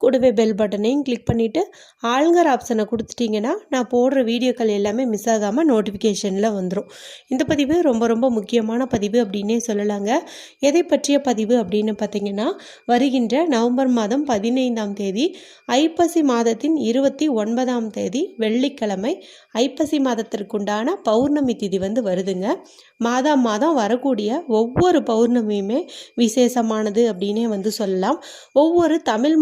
கூடவே பெல் பட்டனையும் கிளிக் பண்ணிவிட்டு ஆளுங்கர் ஆப்ஷனை கொடுத்துட்டிங்கன்னா நான் போடுற வீடியோக்கள் எல்லாமே மிஸ் ஆகாமல் நோட்டிஃபிகேஷனில் வந்துடும் இந்த பதிவு ரொம்ப ரொம்ப முக்கியமான பதிவு அப்படின்னே சொல்லலாங்க. எதை பற்றிய பதிவு அப்படின்னு பார்த்தீங்கன்னா வருகின்ற நவம்பர் மாதம் பதினைந்தாம் தேதி ஐப்பசி மாதத்தின் இருபத்தி ஒன்பதாம் தேதி வெள்ளிக்கிழமை ஐப்பசி மாதத்திற்குண்டான பௌர்ணமி திதி வந்து வருதுங்க. மாதம் மாதம் வரக்கூடிய ஒவ்வொரு பௌர்ணமியுமே விசேஷமானது அப்படின்னே வந்து சொல்லலாம். ஒவ்வொரு தமிழ்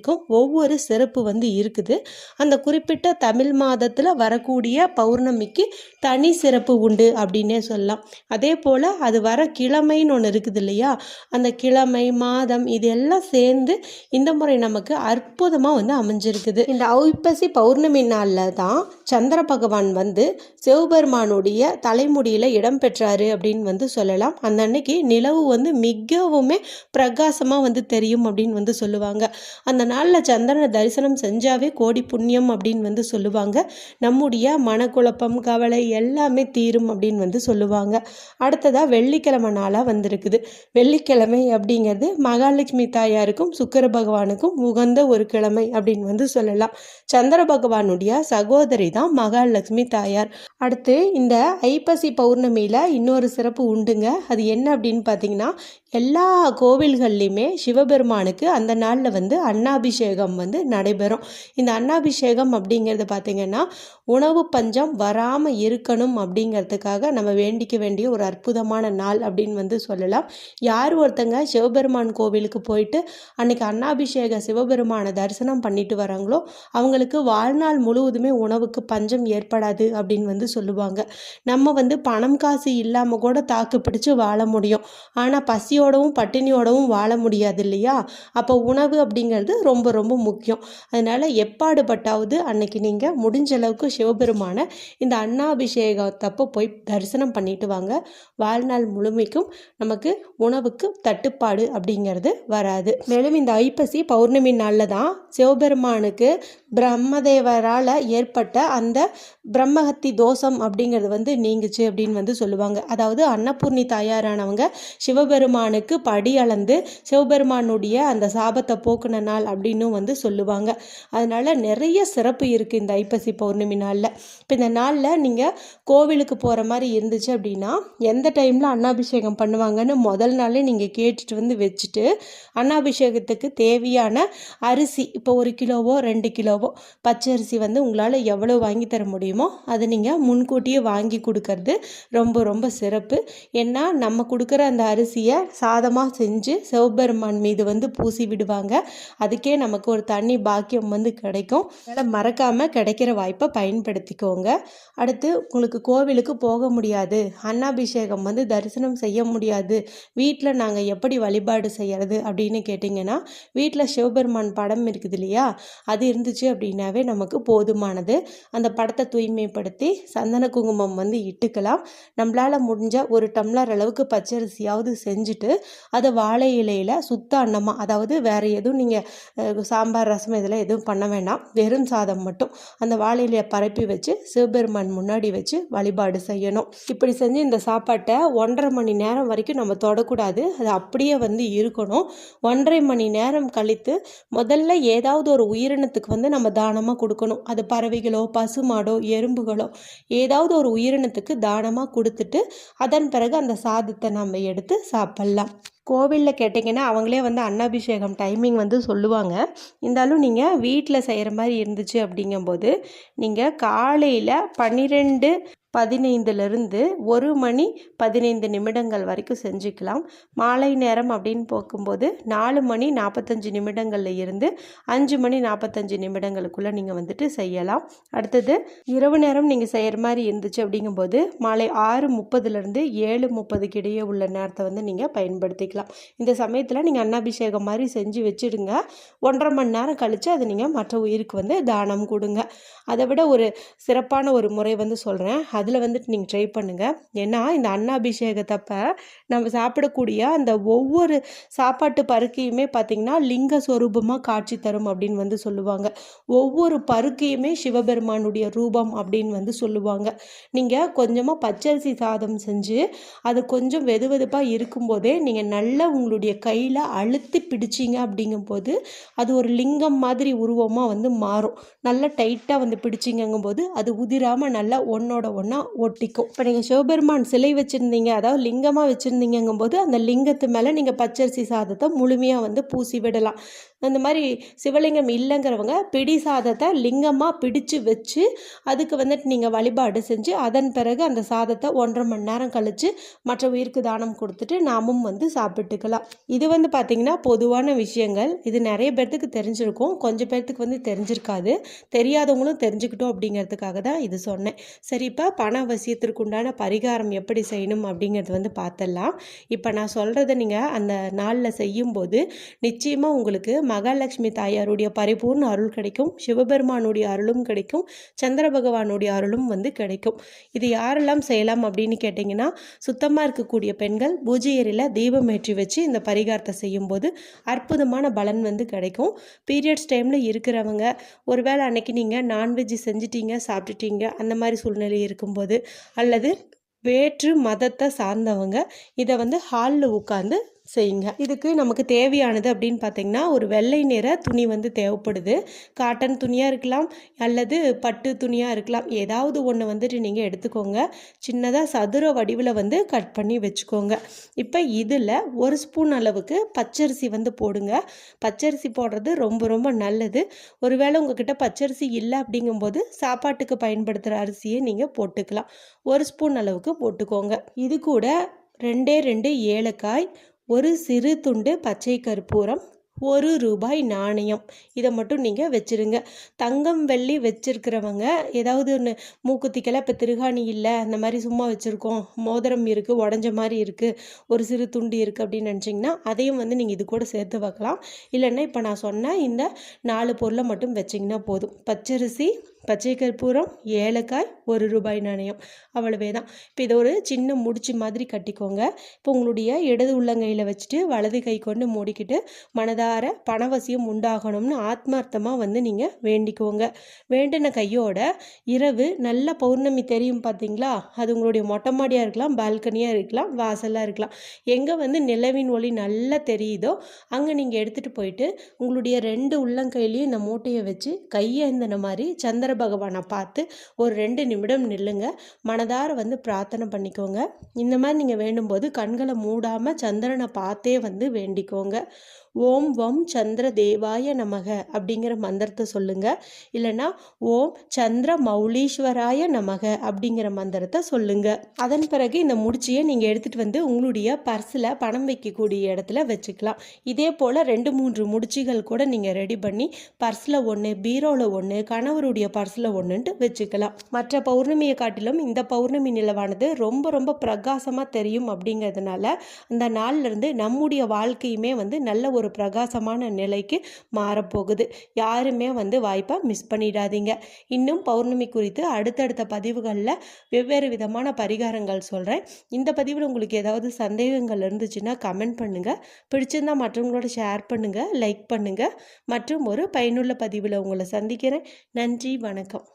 கோவிலுக்கும் ஒவ்வொரு சிறப்பு வந்து இருக்குது. அந்த குறிப்பிட்ட தமிழ் மாதத்தில் வரக்கூடிய பௌர்ணமிக்கு தனி சிறப்பு உண்டு அப்படின்னே சொல்லலாம். அதே போல் அது வர கிழமைன்னு ஒன்று இருக்குது இல்லையா? அந்த கிழமை மாதம் இதெல்லாம் சேர்ந்து இந்த முறை நமக்கு அற்புதமாக வந்து அமைஞ்சிருக்குது. இந்த ஐப்பசி பௌர்ணமி நாளில் தான் சந்திர பகவான் வந்து சிவபெருமானுடைய தலைமுடியில் இடம் பெற்றாரு அப்படின்னு வந்து சொல்லலாம். அந்த அன்னைக்கு நிலவு வந்து மிகவுமே பிரகாசமாக வந்து தெரியும் அப்படின்னு வந்து சொல்லுவாங்க. அந்த நாளில் சந்திரனை தரிசனம் செஞ்சாவே கோடி புண்ணியம் அப்படின்னு வந்து சொல்லுவாங்க. நம்முடைய மனக்குழப்பம் கவலை எல்லாமே தீரும் அப்படின்னு வந்து சொல்லுவாங்க. அடுத்ததாக வெள்ளிக்கிழமை நாளாக வந்திருக்குது. வெள்ளிக்கிழமை அப்படிங்கிறது மகாலட்சுமி தாயாருக்கும் சுக்கர பகவானுக்கும் உகந்த ஒரு கிழமை அப்படின்னு வந்து சொல்லலாம். சந்திர பகவானுடைய சகோதரி தான் மகாலட்சுமி தாயார். அடுத்து இந்த ஐப்பசி பௌர்ணமியில் இன்னொரு சிறப்பு உண்டுங்க. அது என்ன அப்படின்னு பார்த்தீங்கன்னா எல்லா கோவில்கள்லையுமே சிவபெருமானுக்கு அந்த நாளில் வந்து அண்ணா அன்னாபிஷேகம் வந்து நடைபெறும். இந்த அன்னாபிஷேகம் அப்படிங்கிறது பார்த்திங்கன்னா உணவு பஞ்சம் வராமல் இருக்கணும் அப்படிங்கிறதுக்காக நம்ம வேண்டிக்க வேண்டிய ஒரு அற்புதமான நாள் அப்படின்னு வந்து சொல்லலாம். யார் ஒருத்தங்க சிவபெருமான் கோவிலுக்கு போயிட்டு அன்னைக்கு அன்னாபிஷேக சிவபெருமானை தரிசனம் பண்ணிட்டு வராங்களோ அவங்களுக்கு வாழ்நாள் முழுவதுமே உணவுக்கு பஞ்சம் ஏற்படாது அப்படின்னு வந்து சொல்லுவாங்க. நம்ம வந்து பணம் காசு இல்லாமல் கூட தாக்கு பிடிச்சு வாழ முடியும். ஆனால் பசியோடவும் பட்டினியோடவும் வாழ முடியாது இல்லையா? அப்போ உணவு அப்படிங்கிறது ரொம்ப ரொம்ப முக்கியம். அதனால் எப்பாடுபட்டாவது அன்னைக்கு நீங்கள் முடிஞ்ச அளவுக்கு சிவபெருமான இந்த அன்னாபிஷேகத்தப்போ போய் தரிசனம் பண்ணிட்டு வாங்க. வாழ்நாள் முழுமைக்கும் நமக்கு உணவுக்கு தட்டுப்பாடு அப்படிங்கிறது வராது. மேலும் இந்த ஐப்பசி பௌர்ணமி நாளில் தான் சிவபெருமானுக்கு பிரம்மதேவரால் ஏற்பட்ட அந்த பிரம்மஹத்தி தோஷம் அப்படிங்கிறது வந்து நீங்குச்சு அப்படின்னு வந்து சொல்லுவாங்க. அதாவது அன்னபூர்ணி தாயாரானவங்க சிவபெருமானுக்கு படி அளந்து சிவபெருமானுடைய அந்த சாபத்தை போக்குன நாள் அப்படின்னும் வந்து சொல்லுவாங்க. அதனால் நிறைய சிறப்பு இருக்குது இந்த ஐப்பசி பௌர்ணமி நாள் நாளில். இப்போ இந்த நாளில் நீங்கள் கோவிலுக்கு போகிற மாதிரி இருந்துச்சு அப்படின்னா எந்த டைமில் அன்னாபிஷேகம் பண்ணுவாங்கன்னு முதல் நாளே நீங்கள் கேட்டுட்டு வந்து வச்சுட்டு அன்னாபிஷேகத்துக்கு தேவையான அரிசி இப்போ ஒரு கிலோவோ ரெண்டு கிலோவோ பச்சரிசி வந்து உங்களால் எவ்வளோ வாங்கி தர முடியுமோ அதை நீங்கள் முன்கூட்டியே வாங்கி கொடுக்கறது ரொம்ப ரொம்ப சிறப்பு. ஏன்னா நம்ம கொடுக்குற அந்த அரிசியை சாதமாக செஞ்சு சிவபெருமான் மீது வந்து பூசி விடுவாங்க. அதுக்கே நமக்கு ஒரு தண்ணி பாக்கியம் வந்து கிடைக்கும். அதனால் மறக்காமல் கிடைக்கிற வாய்ப்பை பயன்படுத்திக்கோங்க. அடுத்து உங்களுக்கு கோவிலுக்கு போக முடியாது. அன்னாபிஷேகம் வந்து தரிசனம் செய்ய முடியாது. வீட்டில் நாங்கள் எப்படி வழிபாடு செய்கிறது அப்படின்னு கேட்டிங்கன்னா வீட்டில் சிவபெருமான் படம் இருக்குது இல்லையா? அது இருந்துச்சு அப்படின்னாவே நமக்கு போதுமானது. அந்த படத்தை தூய்மைப்படுத்தி சந்தன குங்குமம் வந்து இட்டுக்கலாம். நம்மளால் முடிஞ்ச ஒரு டம்ளர் அளவுக்கு பச்சரிசியாவது செஞ்சுட்டு அதை வாழை இலையில் சுத்த அன்னமாக அதாவது வேறு எதுவும் நீங்கள் சாம்பார் ரசம் இதெல்லாம் எதுவும் பண்ண வேண்டாம் வெறும் சாதம் மட்டும். அந்த வாழை இலையை பரப்பி வச்சு சிவபெருமான் முன்னாடி வச்சு வழிபாடு செய்யணும். இப்படி செஞ்சு இந்த சாப்பாட்டை ஒன்றரை மணி நேரம் வரைக்கும் நம்ம தொடக்கூடாது. அது அப்படியே வந்து இருக்கணும். ஒன்றரை மணி நேரம் கழித்து முதல்ல ஏதாவது ஒரு உயிரினத்துக்கு வந்து நம்ம தானமாக கொடுக்கணும். அது பறவைகளோ பசுமாடோ எறும்புகளோ ஏதாவது ஒரு உயிரினத்துக்கு தானமாக கொடுத்துட்டு அதன் பிறகு அந்த சாதத்தை நம்ம எடுத்து சாப்பிட்லாம். கோவிலில் கேட்டிங்கன்னா அவங்களே வந்து அன்னாபிஷேகம் டைமிங் வந்து சொல்லுவாங்க. இருந்தாலும் நீங்கள் வீட்டில் செய்கிற மாதிரி இருந்துச்சு அப்படிங்கும்போது நீங்கள் காலையில் பன்னிரெண்டு பதினைந்துலேருந்து ஒரு மணி பதினைந்து நிமிடங்கள் வரைக்கும் செஞ்சுக்கலாம். மாலை நேரம் அப்படின்னு போக்கும்போது நாலு மணி நாற்பத்தஞ்சு நிமிடங்களில் இருந்து அஞ்சு மணி நாற்பத்தஞ்சு நிமிடங்களுக்குள்ளே நீங்கள் வந்துட்டு செய்யலாம். அடுத்தது இரவு நேரம் நீங்கள் செய்கிற மாதிரி இருந்துச்சு அப்படிங்கும்போது மாலை ஆறு முப்பதுலேருந்து ஏழு முப்பதுக்கு இடையே உள்ள நேரத்தை வந்து நீங்கள் பயன்படுத்திக்கலாம். இந்த சமயத்தில் நீங்கள் அன்னாபிஷேகம் மாதிரி செஞ்சு வச்சுடுங்க. ஒன்றரை மணி நேரம் கழித்து அதை நீங்கள் மற்ற உயிருக்கு வந்து தானம் கொடுங்க. அதை விட ஒரு சிறப்பான ஒரு முறை வந்து சொல்கிறேன் அதில் வந்துட்டு நீங்கள் ட்ரை பண்ணுங்கள் ஏன்னா இந்த அன்னாபிஷேகத்தப்ப நம்ம சாப்பிடக்கூடிய அந்த ஒவ்வொரு சாப்பாட்டு பருக்கையுமே பார்த்திங்கன்னா லிங்க ஸ்வரூபமாக காட்சி தரும் அப்படின்னு வந்து சொல்லுவாங்க. ஒவ்வொரு பருக்கையுமே சிவபெருமானுடைய ரூபம் அப்படின்னு வந்து சொல்லுவாங்க. நீங்கள் கொஞ்சமாக பச்சரிசி சாதம் செஞ்சு அது கொஞ்சம் வெது வெதுப்பாக இருக்கும்போதே நீங்கள் நல்லா உங்களுடைய கையில் அழுத்தி பிடிச்சிங்க அப்படிங்கும்போது அது ஒரு லிங்கம் மாதிரி உருவமாக வந்து மாறும். நல்லா டைட்டாக வந்து பிடிச்சிங்கங்கும்போது அது உதிராமல் நல்லா ஒன்றோட ஒன்று ஒட்டிக்கும். இப்போ நீங்கள் சிவபெருமான் சிலை வச்சுருந்தீங்க அதாவது லிங்கமாக வச்சுருந்தீங்கங்கும்போது அந்த லிங்கத்து மேலே நீங்கள் பச்சரிசி சாதத்தை முழுமையாக வந்து பூசி விடலாம். அந்த மாதிரி சிவலிங்கம் இல்லைங்கிறவங்க பிடி சாதத்தை லிங்கமாக பிடிச்சு வச்சு அதுக்கு வந்துட்டு நீங்கள் வழிபாடு செஞ்சு அதன் பிறகு அந்த சாதத்தை ஒன்றரை மணி நேரம் கழித்து மற்ற உயிருக்கு தானம் கொடுத்துட்டு நாமும் வந்து சாப்பிட்டுக்கலாம். இது வந்து பார்த்திங்கன்னா பொதுவான விஷயங்கள். இது நிறைய பேர்த்துக்கு தெரிஞ்சிருக்கும். கொஞ்சம் பேர்த்துக்கு வந்து தெரிஞ்சிருக்காது. தெரியாதவங்களும் தெரிஞ்சுக்கிட்டோம் அப்படிங்கிறதுக்காக தான் இது சொன்னேன். சரி இப்போ பண அவசியத்திற்கு உண்டான பரிகாரம் எப்படி செய்யணும் அப்படிங்கிறது வந்து பார்த்துடலாம் இப்போ நான் சொல்கிறத நீங்கள் அந்த நாளில் செய்யும்போது நிச்சயமாக உங்களுக்கு மகாலட்சுமி தாயாருடைய பரிபூர்ண அருள் கிடைக்கும். சிவபெருமானுடைய அருளும் கிடைக்கும். சந்திர பகவானுடைய அருளும் வந்து கிடைக்கும். இது யாரெல்லாம் செய்யலாம் அப்படின்னு கேட்டிங்கன்னா சுத்தமாக இருக்கக்கூடிய பெண்கள் பூஜை ஏரியில் தீபம் ஏற்றி வச்சு இந்த பரிகாரத்தை செய்யும்போது அற்புதமான பலன் வந்து கிடைக்கும். பீரியட்ஸ் டைமில் இருக்கிறவங்க ஒருவேளை அன்னைக்கு நீங்கள் நான்வெஜ் செஞ்சிட்டீங்க சாப்பிட்டுட்டீங்க அந்த மாதிரி சூழ்நிலை இருக்கும்போது அல்லது வேற்று மதத்தை சார்ந்தவங்க இதை வந்து ஹாலில் உட்காந்து செய்யுங்க. இதுக்கு நமக்கு தேவையானது அப்படின்னு பார்த்தீங்கன்னா ஒரு வெள்ளை நிற துணி வந்து தேவைப்படுது. காட்டன் துணியாக இருக்கலாம் அல்லது பட்டு துணியாக இருக்கலாம். ஏதாவது ஒன்று வந்துட்டு நீங்கள் எடுத்துக்கோங்க. சின்னதாக சதுர வடிவில் வந்து கட் பண்ணி வச்சுக்கோங்க. இப்போ இதில் ஒரு ஸ்பூன் அளவுக்கு பச்சரிசி வந்து போடுங்க. பச்சரிசி போடுறது ரொம்ப ரொம்ப நல்லது. ஒருவேளை உங்ககிட்ட பச்சரிசி இல்லை அப்படிங்கும்போது சாப்பாட்டுக்கு பயன்படுத்துகிற அரிசியை நீங்கள் போட்டுக்கலாம். ஒரு ஸ்பூன் அளவுக்கு போட்டுக்கோங்க. இது கூட ரெண்டே ரெண்டு ஏலக்காய் ஒரு சிறு துண்டு பச்சை கற்பூரம் ஒரு ரூபாய் நாணயம். இதை மட்டும் நீங்கள் வச்சுருங்க. தங்கம் வெள்ளி வச்சுருக்கிறவங்க ஏதாவது ஒன்று மூக்குத்திக்கெல்லாம் இப்போ திருகாணி இல்லை அந்த மாதிரி சும்மா வச்சுருக்கோம். மோதிரம் இருக்குது உடஞ்ச மாதிரி இருக்குது ஒரு சிறு துண்டு இருக்குது அப்படின்னு நினச்சிங்கன்னா அதையும் வந்து நீங்கள் இது கூட சேர்த்து வைக்கலாம். இல்லைன்னா இப்போ நான் சொன்ன இந்த நாலு பொருளை மட்டும் வச்சிங்கன்னா போதும். பச்சரிசி பச்சை கற்பூரம் ஏலக்காய் ஒரு ரூபாய் நாணயம். அவ்வளவே தான். இப்போ இதை ஒரு சின்ன முடிச்சு மாதிரி கட்டிக்கோங்க. இப்போ உங்களுடைய இடது உள்ளங்கையில் வச்சுட்டு வலது கை கொண்டு மூடிக்கிட்டு மனதார பணவசியம் உண்டாகணும்னு ஆத்மார்த்தமாக வந்து நீங்கள் வேண்டிக்கோங்க. வேண்டின கையோட இரவு நல்ல பௌர்ணமி தெரியும் பார்த்தீங்களா அது உங்களுடைய மொட்டை மாடியாக இருக்கலாம் பால்கனியாக இருக்கலாம் வாசலாக இருக்கலாம். எங்கே வந்து நிலவின் ஒளி நல்லா தெரியுதோ அங்கே நீங்கள் எடுத்துகிட்டு போயிட்டு உங்களுடைய ரெண்டு உள்ளங்கையிலையும் இந்த மூட்டையை வச்சு கையேந்தின மாதிரி சந்திர பகவானை பார்த்து ஒரு ரெண்டு நிமிஷம் நிமிடம் நில்லுங்க. மனதார வந்து பிரார்த்தனை பண்ணிக்கோங்க. இந்த மாதிரி நீங்கள் வேண்டும்போது கண்களை மூடாமல் சந்திரனை பார்த்தே வந்து வேண்டிக்கோங்க. ஓம் வம் சந்திர தேவாய நமக அப்படிங்கிற மந்திரத்தை சொல்லுங்க. இல்லைன்னா ஓம் சந்திர மௌலீஸ்வராய நமக அப்படிங்கிற மந்திரத்தை சொல்லுங்க. அதன் பிறகு இந்த முடிச்சியை நீங்கள் எடுத்துகிட்டு வந்து உங்களுடைய பர்ஸில் பணம் வைக்கக்கூடிய இடத்துல வச்சுக்கலாம். இதே போல் ரெண்டு மூன்று முடிச்சிகள் கூட நீங்கள் ரெடி பண்ணி பர்ஸில் ஒன்று பீரோவில் ஒன்று கணவருடைய பர்ஸில் ஒன்றுன்ட்டு வச்சுக்கலாம். மற்ற பௌர்ணமியை காட்டிலும் இந்த பௌர்ணமி நிலவானது ரொம்ப ரொம்ப பிரகாசமாக தெரியும் அப்படிங்கிறதுனால அந்த நாள்லேருந்து நம்முடைய வாழ்க்கையுமே வந்து நல்ல ஒரு பிரகாசமான நிலைக்கு மாறப்போகுது. யாருமே வந்து வாய்ப்பை மிஸ் பண்ணிடாதீங்க. இன்னும் பௌர்ணமி குறித்து அடுத்தடுத்த பதிவுகளில் வெவ்வேறு விதமான பரிகாரங்கள் சொல்கிறேன் இந்த பதிவில் உங்களுக்கு ஏதாவது சந்தேகங்கள் இருந்துச்சுன்னா கமெண்ட் பண்ணுங்கள் பிடிச்சிருந்தா மற்றவங்களோட ஷேர் பண்ணுங்கள் லைக் பண்ணுங்கள் மற்றும் ஒரு பயனுள்ள பதிவில் உங்களை சந்திக்கிறேன். நன்றி வணக்கம்.